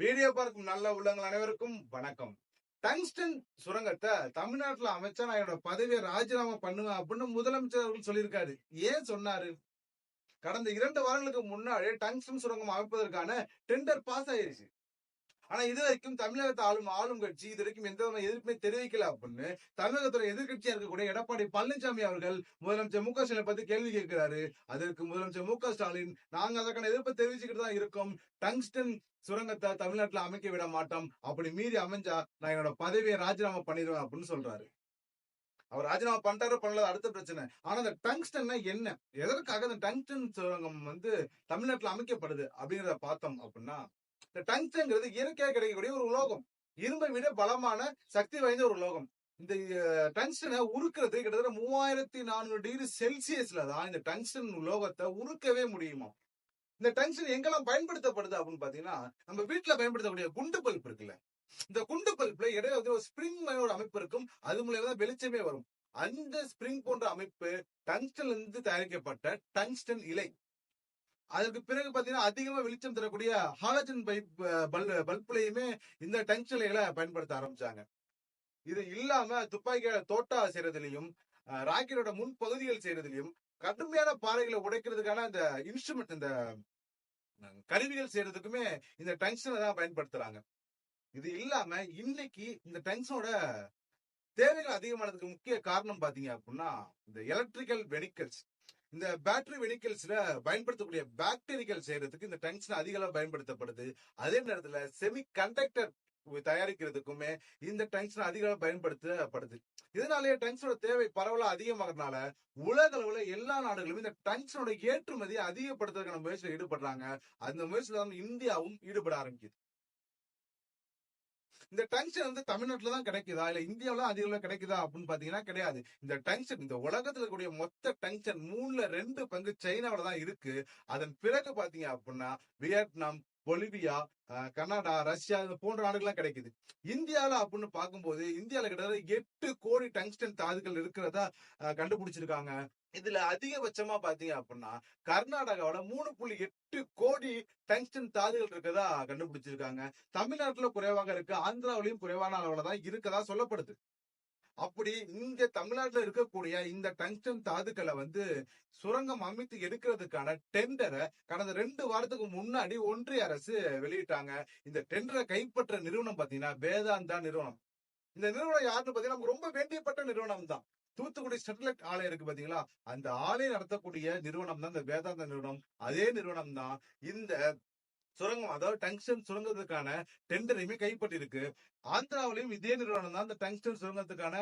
Video பார்க்கும் நல்ல உள்ளங்கள் அனைவருக்கும் வணக்கம். டங்ஸ்டன் சுரங்கத்தை தமிழ்நாட்டுல அமைச்சா நான் என்னோட பதவியை ராஜினாமா பண்ணுவேன் அப்படின்னு முதலமைச்சர் அவர்கள் சொல்லியிருக்காரு. ஏன் சொன்னாரு? கடந்த இரண்டு வாரங்களுக்கு முன்னாடி டங்ஸ்டன் சுரங்கம் அமைப்பதற்கான டெண்டர் பாஸ் ஆயிருச்சு. ஆனா இது வரைக்கும் தமிழகத்தை ஆளும் ஆளும் கட்சி இது வரைக்கும் எந்த விதமான எதிர்ப்புமே தெரிவிக்கல அப்படின்னு தமிழகத்துல எதிர்கட்சியா இருக்கக்கூடிய எடப்பாடி பழனிசாமி அவர்கள் முதலமைச்சர் மு க ஸ்டாலினை பத்தி கேள்வி கேட்கிறாரு. அதற்கு முதலமைச்சர் மு க ஸ்டாலின் நாங்க அதற்கான எதிர்ப்பை தெரிவிச்சுக்கிட்டு தான் இருக்கோம். டங்ஸ்டன் சுரங்கத்தை தமிழ்நாட்டுல அமைக்க விட மாட்டோம். அப்படி மீறி அமைஞ்சா நான் என்னோட பதவியை ராஜினாமா பண்ணிடுவேன் அப்படின்னு சொல்றாரு. அவர் ராஜினாமா பண்ணிட்டாரு பண்ணல அடுத்த பிரச்சனை. ஆனா அந்த டங்ஸ்டன்னா என்ன? எதற்காக அந்த டங்ஸ்டன் சுரங்கம் வந்து தமிழ்நாட்டுல அமைக்கப்படுது அப்படிங்கிறத பார்த்தோம் அப்படின்னா இந்த டங்ஸ்டன்ங்கிறது இயற்கையாக கிடைக்கக்கூடிய ஒரு உலோகம். இரும்பை விட பலமான சக்தி வாய்ந்த ஒரு உலோகம். இந்த டங்ஸ்டனை உருக்குறது கிட்டத்தட்ட மூவாயிரத்தி நானூறு டிகிரி செல்சியஸ்ல தான் இந்த டங்ஸ்டன் உலோகத்தை உருக்கவே முடியுமா? இந்த டங்ஸ்டன் எங்கெல்லாம் பயன்படுத்தப்படுது அப்படின்னு பாத்தீங்கன்னா நம்ம வீட்டுல பயன்படுத்தக்கூடிய குண்டு பல்ப் இருக்குல்ல. இந்த குண்டு பல்ப்ல இடையில வந்து ஒரு ஸ்பிரிங் ஒரு அமைப்பு இருக்கும். அது மூலியமா தான் வெளிச்சமே வரும். அந்த ஸ்பிரிங் போன்ற அமைப்பு டங்ஸ்டன்ல இருந்து தயாரிக்கப்பட்ட டங்ஸ்டன் இலை. அதற்கு பிறகு பாத்தீங்கன்னா அதிகமா வெளிச்சம் தரக்கூடிய ஹாலஜன் பைப் பல்ப் பல்ப்லயுமே இந்த டங்ஸ்டலைகளை பயன்படுத்த ஆரம்பிச்சாங்க. இது இல்லாம துப்பாக்கியோட தோட்டா செய்யறதுலயும் ராக்கெட்டோட முன் பகுதிகள் செய்யறதுலயும் கடுமையான பாறைகளை உடைக்கிறதுக்கான இந்த இன்ஸ்ட்ருமெண்ட் இந்த கருவிகள் செய்யறதுக்குமே இந்த டங்ஸ்டனை தான் பயன்படுத்துறாங்க. இது இல்லாம இன்னைக்கு இந்த டங்ஸோட தேவைகள் அதிகமானதுக்கு முக்கிய காரணம் பாத்தீங்க அப்படின்னா இந்த எலக்ட்ரிக்கல் வெஹிக்கல்ஸ் இந்த பேட்டரி வெஹிக்கிள்ஸ்ல பயன்படுத்தக்கூடிய பாக்டீரியல் செய்யறதுக்கு இந்த டங்ஸ்டன் அதிக அளவு பயன்படுத்தப்படுது. அதே நேரத்துல செமி கண்டக்டர் தயாரிக்கிறதுக்குமே இந்த டங்ஸ்டன் அதிக அளவு பயன்படுத்தப்படுது. இதனாலேயே டங்ஸ்டனோட தேவை பரவல அதிகமாகறதுனால உலக அளவுல எல்லா நாடுகளும் இந்த டங்ஸ்டனோட ஏற்றுமதியை அதிகப்படுத்துறதுக்கான முயற்சியில் ஈடுபடுறாங்க. அந்த முயற்சியில தான் இந்தியாவும் ஈடுபட ஆரம்பிக்குது. இந்த டங்ஷன் வந்து தமிழ்நாட்டுல தான் கிடைக்குதா? இல்ல இந்தியாவில அதிகளவு கிடைக்குதா? அப்படின்னு பாத்தீங்கன்னா கிடையாது. இந்த டங்ஷன் இந்த உலகத்துல இருக்கக்கூடிய மொத்த டங்ஷன் மூணுல ரெண்டு பங்கு சைனாவில தான் இருக்கு. அதன் பிறகு பாத்தீங்க அப்படின்னா வியட்நாம் பொலிவியா கனடா ரஷ்யா இது போன்ற நாடுகள்லாம் கிடைக்குது. இந்தியாவில் அப்படின்னு பார்க்கும்போது இந்தியால கிட்டத்தட்ட எட்டு கோடி டங்ஸ்டன் தாதுகள் இருக்கிறதா அஹ், கண்டுபிடிச்சிருக்காங்க. இதுல அதிகபட்சமா பாத்தீங்க அப்படின்னா கர்நாடகாவோட மூணு புள்ளி எட்டு கோடி டங்ஸ்டன் தாதுகள் இருக்கதா கண்டுபிடிச்சிருக்காங்க. தமிழ்நாட்டுல குறைவாக இருக்கு ஆந்திராவிலையும் குறைவான அளவுல தான் இருக்கதா சொல்லப்படுது. அப்படி இங்க தமிழ்நாட்டுல இருக்கக்கூடிய இந்த டங்ஸ்டன் தாதுக்களை வந்து சுரங்கம் அமைத்து எடுக்கிறதுக்கான டெண்டரை கடந்த ரெண்டு வாரத்துக்கு முன்னாடி ஒன்றிய அரசு வெளியிட்டாங்க. இந்த டெண்டரை கைப்பற்ற நிறுவனம் பாத்தீங்கன்னா வேதாந்தா நிறுவனம். இந்த நிறுவனம் யாருன்னு பாத்தீங்கன்னா ரொம்ப வேண்டியப்பட்ட நிறுவனம் தான் தூத்துக்குடி ஸ்டெர்லைட் ஆலை இருக்கு பாத்தீங்களா? அந்த ஆலை நடத்தக்கூடிய நிறுவனம் தான் இந்த வேதாந்த நிறுவனம். அதே நிறுவனம் தான் இந்த சுரங்கம் அதாவது டங்ஸ்டன் சுரங்கத்துக்கான டெண்டரையுமே கைப்பற்றிருக்கு ஆந்திராவிலையும் இதே நிறுவனம் தான் இந்த டங்ஸ்டன் சுரங்கத்துக்கான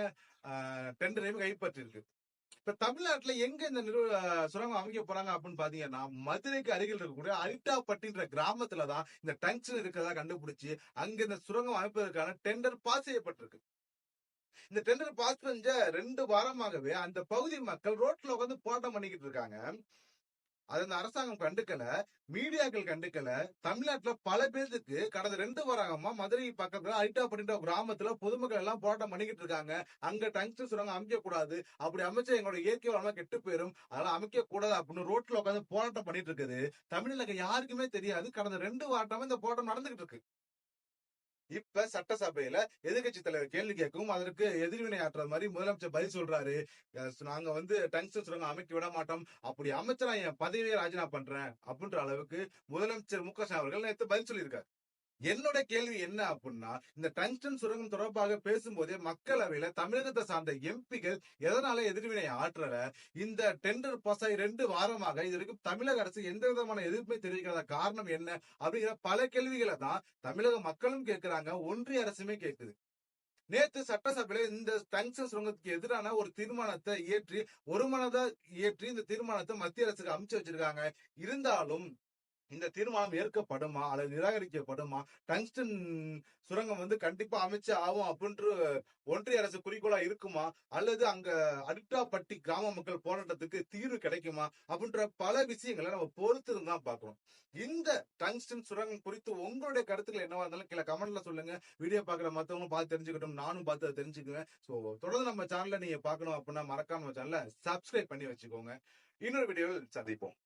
டெண்டரையுமே கைப்பற்றிருக்கு இப்ப தமிழ்நாட்டுல எங்க இந்த நிறுவ சுரங்கம் அமைக்க போறாங்க அப்படின்னு பாத்தீங்கன்னா மதுரைக்கு அருகில் இருக்கக்கூடிய அரிட்டாப்பட்டின்ற கிராமத்துலதான் இந்த டங்ஸ்டன் இருக்கிறதா கண்டுபிடிச்சு அங்க இந்த சுரங்கம் அமைப்பதற்கான டெண்டர் பாஸ் செய்யப்பட்டிருக்கு. இந்த டெண்டர் பாஸ் செஞ்ச ரெண்டு வாரமாகவே அந்த பகுதி மக்கள் ரோட்ல உட்காந்து போராட்டம் பண்ணிக்கிட்டு இருக்காங்க. அது அந்த அரசாங்கம் கண்டுக்கல மீடியாக்கள் கண்டுக்கல. தமிழ்நாட்டுல பல பேருக்கு கடந்த ரெண்டு வாரமா மதுரை பக்கத்துல அரிட்டாப்பட்டின்ற கிராமத்துல பொதுமக்கள் எல்லாம் போராட்டம் பண்ணிக்கிட்டு இருக்காங்க. அங்க டங்ஸ்டன் சுரங்கம் அமைக்க கூடாது அப்படி அமைச்சா எங்களோட இயற்கை வளமா கெட்டு போயிரும். அதெல்லாம் அமைக்க கூடாது அப்படின்னு ரோட்ல உட்காந்து போராட்டம் பண்ணிட்டு இருக்குது. தமிழ்நாட்டுல யாருக்குமே தெரியாது. கடந்த ரெண்டு வாரமா இந்த போராட்டம் நடந்துகிட்டு இருக்கு. இப்ப சட்டசபையில எதிர்கட்சி தலைவர் கேள்வி கேட்கவும் அதற்கு எதிர்வினை ஆற்றுற மாதிரி முதலமைச்சர் பதில் சொல்றாரு. நாங்க வந்து டங்ஸ்டன் சுரங்கம் அமைக்க விட மாட்டோம். அப்படி அமைச்சர் என் பதவியை ராஜினாமா பண்றேன் அப்படின்ற அளவுக்கு முதலமைச்சர் மு க ஸ்டாலின் அவர்கள் நேற்று பதில் சொல்லியிருக்காரு. என்னோட கேள்வி என்ன அப்படின்னா இந்த டங்ஸ்டன் சுரங்கம் தொடர்பாக பேசும்போதே மக்களவையில தமிழகத்தை சார்ந்த எம்பிகள் எதனால எதிர்வினை ஆற்றல இந்த டெண்டர் பாஸ் ஆகி ரெண்டு வாரமாக இது வரைக்கும் தமிழக அரசு எந்த விதமான எதிர்ப்பை தெரிவிக்கிறத காரணம் என்ன அப்படிங்கிற பல கேள்விகளை தான் தமிழக மக்களும் கேட்கிறாங்க ஒன்றிய அரசுமே கேட்குது. நேத்து சட்டசபையில இந்த டங்ஸ்டன் சுரங்கத்துக்கு எதிரான ஒரு தீர்மானத்தை இயற்றி ஒரு மனதா இயற்றி இந்த தீர்மானத்தை மத்திய அரசுக்கு அமைச்சு வச்சிருக்காங்க. இருந்தாலும் இந்த தீர்மானம் ஏற்கப்படுமா அல்லது நிராகரிக்கப்படுமா டங்ஸ்டன் சுரங்கம் வந்து கண்டிப்பா அமைச்சு ஆகும் அப்படின்ற ஒன்றிய அரசு குறிக்கோளா இருக்குமா? அல்லது அங்க அடுட்டாப்பட்டி கிராம மக்கள் போராட்டத்துக்கு தீர்வு கிடைக்குமா? அப்படின்ற பல விஷயங்களை நம்ம பொறுத்து தான் பாக்கணும் இந்த டங்ஸ்டன் சுரங்கம் குறித்து உங்களுடைய கருத்துக்கள் என்னவா இருந்தாலும் கீழே கமெண்ட்ல சொல்லுங்க. வீடியோ பாக்குற மத்தவங்களும் பார்த்து தெரிஞ்சுக்கட்டும். நானும் பார்த்து அதை தெரிஞ்சுக்குவேன். ஸோ தொடர்ந்து நம்ம சேனல்ல நீங்க பார்க்கணும் அப்படின்னா மறக்காம நம்ம சேனலை சப்ஸ்கிரைப் பண்ணி வச்சுக்கோங்க. இன்னொரு வீடியோவில் சந்திப்போம்.